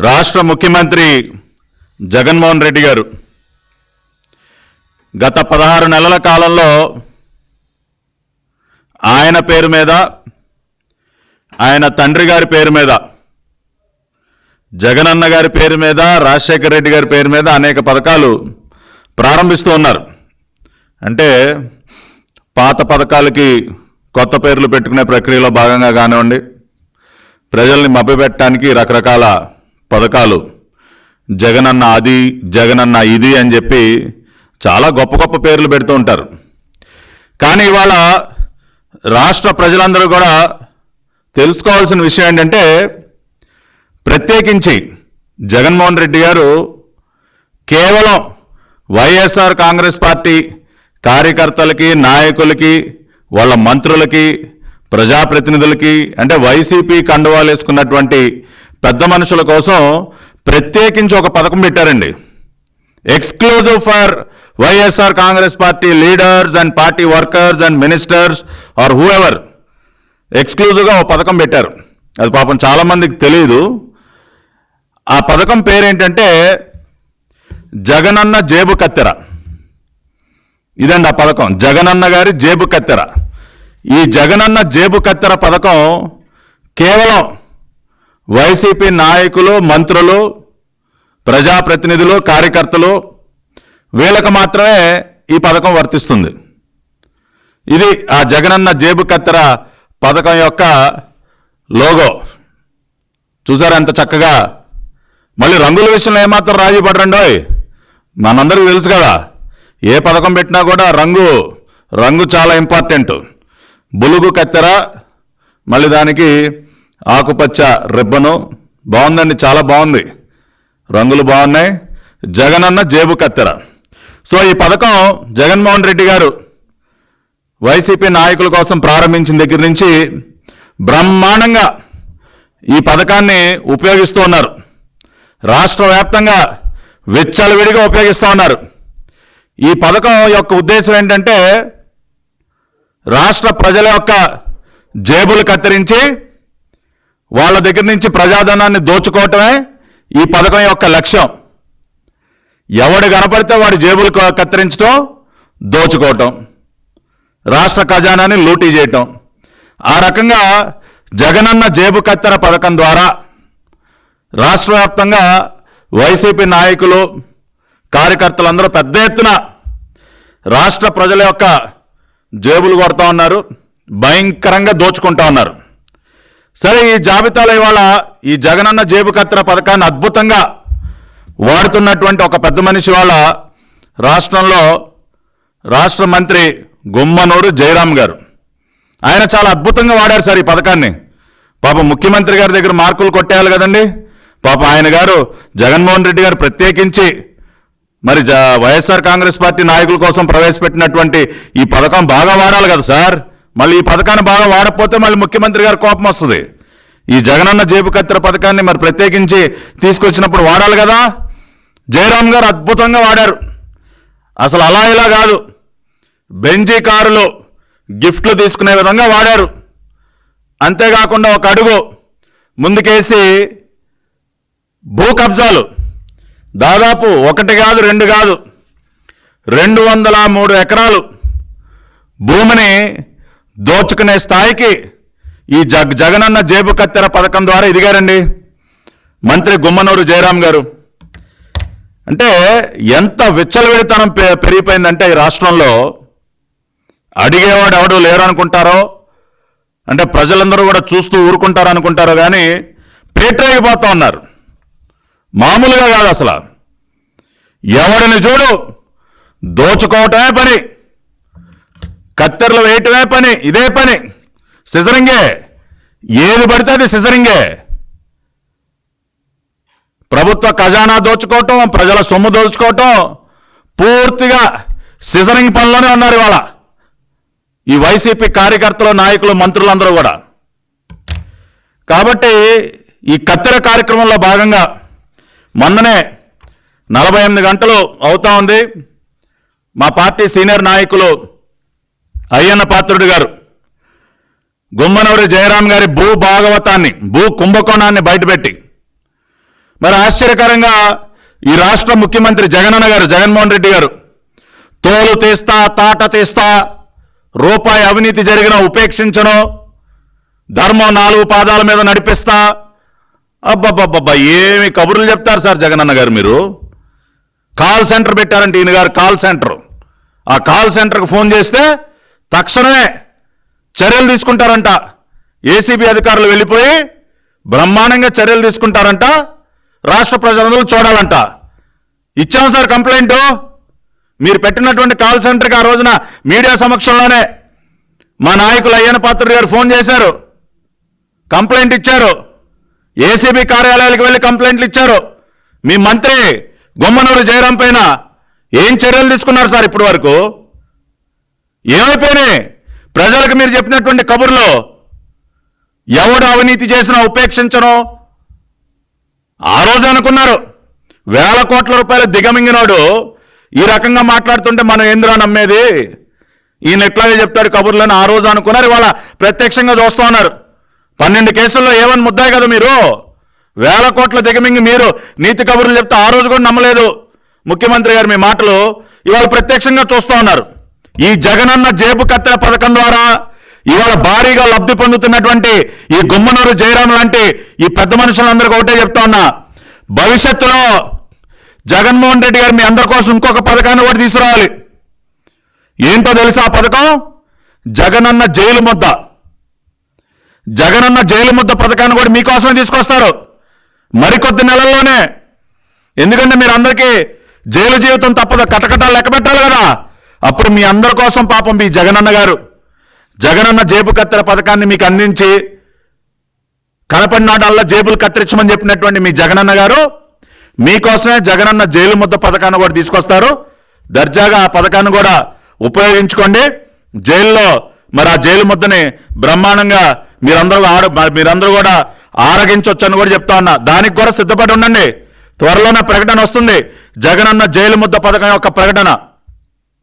రాష్ట్ర ముఖ్యమంత్రి జగన్మోహన్ రెడ్డి గారు గత పదహారు నెలల కాలంలో ఆయన పేరు మీద ఆయన తండ్రి గారి పేరు మీద జగనన్న గారి పేరు మీద రాజశేఖర రెడ్డి గారి పేరు మీద అనేక పథకాలు ప్రారంభిస్తూ ఉన్నారు. అంటే పాత పథకాలకి కొత్త పేర్లు పెట్టుకునే ప్రక్రియలో భాగంగా కానివ్వండి ప్రజల్ని మభ్యపెట్టడానికి రకరకాల పథకాలు. జగనన్న అది జగనన్న ఇది అని చెప్పి చాలా గొప్ప గొప్ప పేర్లు పెడుతూ ఉంటారు. కానీ ఇవాళ రాష్ట్ర ప్రజలందరూ కూడా తెలుసుకోవాల్సిన విషయం ఏంటంటే ప్రత్యేకించి జగన్మోహన్ రెడ్డి గారు కేవలం వైఎస్ఆర్ కాంగ్రెస్ పార్టీ కార్యకర్తలకి నాయకులకి వాళ్ళ మంత్రులకి ప్రజాప్రతినిధులకి అంటే వైసీపీ కండువాలు వేసుకున్నటువంటి పెద్ద మనుషుల కోసం ప్రత్యేకించి ఒక పథకం పెట్టారండి. Exclusive for YSR Congress party leaders and party workers and ministers or whoever ఎక్స్క్లూజివ్గా ఒక పథకం పెట్టారు. అది పాపం చాలా మందికి తెలియదు ఆ పథకం పేరేంటంటే జగనన్న జేబు కత్తెర. ఇదండి ఆ పథకం. జగనన్న గారి జేబు కత్తెర. ఈ జగనన్న జేబు కత్తెర పథకం కేవలం వైసీపీ నాయకులు మంత్రులు ప్రజాప్రతినిధులు కార్యకర్తలు వీళ్ళకు మాత్రమే ఈ పథకం వర్తిస్తుంది. ఇది ఆ జగనన్న జేబు కత్తెర పథకం యొక్క లోగో. చూసారా ఎంత చక్కగా? మళ్ళీ రంగుల విషయంలో ఏమాత్రం రాజీ పడరండోయ్? మనందరికీ తెలుసు కదా ఏ పథకం పెట్టినా కూడా రంగు రంగు చాలా ఇంపార్టెంట్. బులుగు కత్తెర మళ్ళీ దానికి ఆకుపచ్చ రిబ్బను బాగుందండి చాలా బాగుంది. రంగులు బాగున్నాయి. జగనన్న జేబు కత్తెర. సో ఈ పథకం జగన్మోహన్ రెడ్డి గారు వైసీపీ నాయకుల కోసం ప్రారంభించిన దగ్గర నుంచి బ్రహ్మాండంగా ఈ పథకాన్ని ఉపయోగిస్తూ ఉన్నారు. రాష్ట్ర వ్యాప్తంగా విచ్చలవిడిగా ఉపయోగిస్తూ ఉన్నారు. ఈ పథకం యొక్క ఉద్దేశం ఏంటంటే రాష్ట్ర ప్రజల యొక్క జేబులు కత్తిరించి వాళ్ళ దగ్గర నుంచి ప్రజాధనాన్ని దోచుకోవటమే ఈ పథకం యొక్క లక్ష్యం. ఎవడు కనపడితే వాడి జేబులు కత్తిరించడం దోచుకోవటం రాష్ట్ర ఖజానాని లూటీ చేయటం. ఆ రకంగా జగనన్న జేబు కత్తెర పథకం ద్వారా రాష్ట్ర వ్యాప్తంగా వైసీపీ నాయకులు కార్యకర్తలందరూ పెద్ద ఎత్తున రాష్ట్ర ప్రజల యొక్క జేబులు కొడతా ఉన్నారు భయంకరంగా దోచుకుంటా ఉన్నారు. సరే ఈ జాబితాలో ఇవాళ ఈ జగనన్న జేబు కత్తెర పథకాన్ని అద్భుతంగా వాడుతున్నటువంటి ఒక పెద్ద మనిషి వాళ్ళ రాష్ట్రంలో రాష్ట్ర మంత్రి గుమ్మనూరు జయరాం గారు. ఆయన చాలా అద్భుతంగా వాడారు సార్ ఈ పథకాన్ని. పాప ముఖ్యమంత్రి గారి దగ్గర మార్కులు కొట్టేయాలి కదండి. పాపం ఆయన గారు జగన్మోహన్ రెడ్డి గారు ప్రత్యేకించి మరి జ వైఎస్ఆర్ కాంగ్రెస్ పార్టీ నాయకుల కోసం ప్రవేశపెట్టినటువంటి ఈ పథకం బాగా వాడాలి కదా సార్. మళ్ళీ ఈ పథకాన్ని బాగా వాడకపోతే మళ్ళీ ముఖ్యమంత్రి గారు కోపం వస్తుంది. ఈ జగనన్న జేబు కత్తెర పథకాన్ని మరి ప్రత్యేకించి తీసుకొచ్చినప్పుడు వాడాలి కదా? జయరాం గారు అద్భుతంగా వాడారు. అసలు అలా ఇలా కాదు. బెంజీ కారులు గిఫ్ట్లు తీసుకునే విధంగా వాడారు. అంతేకాకుండా ఒక అడుగు ముందుకేసి భూ కబ్జాలు. దాదాపు ఒకటి కాదు రెండు కాదు. రెండు వందల మూడు ఎకరాలు భూమిని దోచుకునే స్థాయికి ఈ జగ్ జగనన్న జేబు కత్తెర పథకం ద్వారా ఎదిగారండి మంత్రి గుమ్మనూరు జయరాం గారు. అంటే ఎంత విచ్చలవిడితనం పె- పెరిగిపోయిందంటే ఈ రాష్ట్రంలో అడిగేవాడు ఎవడు లేరు అనుకుంటారో అంటే ప్రజలందరూ కూడా చూస్తూ ఊరుకుంటారు అనుకుంటారో కానీ పేట్రేగిపోతా ఉన్నారు. మామూలుగా కాదు అసలు. ఎవడిని చూడు దోచుకోవటమే పని. కత్తెరలు వేయటమే పని ఇదే పని. సిజరింగే. ఏది పడితే అది సిజరింగే. ప్రభుత్వ ఖజానా దోచుకోవటం ప్రజల సొమ్ము దోచుకోవటం పూర్తిగా సిజరింగ్ పనిలోనే ఉన్నారు ఇవాళ. ఈ వైసీపీ కార్యకర్తలు నాయకులు మంత్రులందరూ కూడా. కాబట్టి ఈ కత్తెర కార్యక్రమంలో భాగంగా మొన్ననే నలభై ఎనిమిది గంటలు అవుతా ఉంది. మా పార్టీ సీనియర్ నాయకులు అయ్యన్న పాత్రుడు గారు గుమ్మనూరి జయరాం గారి భూ భాగవతాన్ని భూ కుంభకోణాన్ని బయటపెట్టి మరి ఆశ్చర్యకరంగా ఈ రాష్ట్ర ముఖ్యమంత్రి జగనన్న గారు జగన్మోహన్ రెడ్డి గారు తోలు తీస్తా తాట తీస్తా రూపాయి అవినీతి జరిగిన ఉపేక్షించను ధర్మం నాలుగు పాదాల మీద నడిపిస్తా. అబ్బబ్బబ్బబ్బా ఏమి కబుర్లు చెప్తారు సార్ జగనన్న గారు మీరు? కాల్ సెంటర్ పెట్టారంటే ఈయన గారు కాల్ సెంటర్. ఆ కాల్ సెంటర్కి ఫోన్ చేస్తే తక్షణమే చర్యలు తీసుకుంటారంట. ఏసీబీ అధికారులు వెళ్ళిపోయి బ్రహ్మాండంగా చర్యలు తీసుకుంటారంట. రాష్ట్ర ప్రజలందరూ చూడాలంట. ఇచ్చాం సార్ కంప్లైంట్. మీరు పెట్టినటువంటి కాల్ సెంటర్కి ఆ రోజున మీడియా సమక్షంలోనే మా నాయకులు అయ్యన పాత్రుడు గారు ఫోన్ చేశారు. కంప్లైంట్ ఇచ్చారు. ఏసీబీ కార్యాలయాలకు వెళ్ళి కంప్లైంట్లు ఇచ్చారు. మీ మంత్రి గుమ్మనూరు జయరాం పైన ఏం చర్యలు తీసుకున్నారు సార్ ఇప్పటి వరకు? ఏమైపోయినాయి? ప్రజలకు మీరు చెప్పినటువంటి కబుర్లో ఎవడు అవినీతి చేసినా ఉపేక్షించను? ఆ రోజు అనుకున్నారు. వేల కోట్ల రూపాయలు దిగమింగినోడు ఈ రకంగా మాట్లాడుతుంటే మనం ఏందిరా నమ్మేది? ఈయన ఎట్లాగే చెప్తాడు కబుర్లని ఆ రోజు అనుకున్నారు. ఇవాళ ప్రత్యక్షంగా చూస్తూ ఉన్నారు. పన్నెండు కేసుల్లో ఏమని ముద్దాయి కదా మీరు? వేల కోట్ల దిగమింగి మీరు నీతి కబుర్లు చెప్తే ఆ రోజు కూడా నమ్మలేదు. ముఖ్యమంత్రి గారు మీ మాటలు ఇవాళ ప్రత్యక్షంగా చూస్తూ ఉన్నారు. ఈ జగనన్న జేబు కత్తెర పథకం ద్వారా ఇవాళ భారీగా లబ్ధి పొందుతున్నటువంటి ఈ గుమ్మనూరు జయరాం లాంటి ఈ పెద్ద మనుషులందరికీ ఒకటే చెప్తా ఉన్నా. భవిష్యత్తులో జగన్మోహన్ రెడ్డి గారు మీ అందరి కోసం ఇంకొక పథకాన్ని కూడా తీసుకురావాలి. ఏంటో తెలుసా ఆ పథకం? జగనన్న జైలు ముద్ద. జగనన్న జైలు ముద్ద పథకాన్ని కూడా మీకోసమే తీసుకొస్తారు. మరికొద్ది నెలల్లోనే. ఎందుకంటే మీరు అందరికీ జైలు జీవితం తప్పదు కటకటాలు లెక్క పెట్టాలి కదా. అప్పుడు మీ అందరి కోసం పాపం మీ జగనన్న గారు. జగనన్న జేబు కత్తెర పథకాన్ని మీకు అందించి కనపడినాడల్లా జేబులు కత్తిరించమని చెప్పినటువంటి మీ జగనన్న గారు మీకోసమే జగనన్న జైలు ముద్ద పథకాన్ని కూడా తీసుకొస్తారు. దర్జాగా ఆ పథకాన్ని కూడా ఉపయోగించుకోండి. జైల్లో మరి ఆ జైలు ముద్దని బ్రహ్మాండంగా మీరందరూ ఆడ మీరందరూ కూడా ఆరగించవచ్చని కూడా చెప్తా ఉన్నా. దానికి కూడా సిద్ధపడి ఉండండి. త్వరలోనే ప్రకటన వస్తుంది. జగనన్న జైలు ముద్ద పథకం యొక్క ప్రకటన.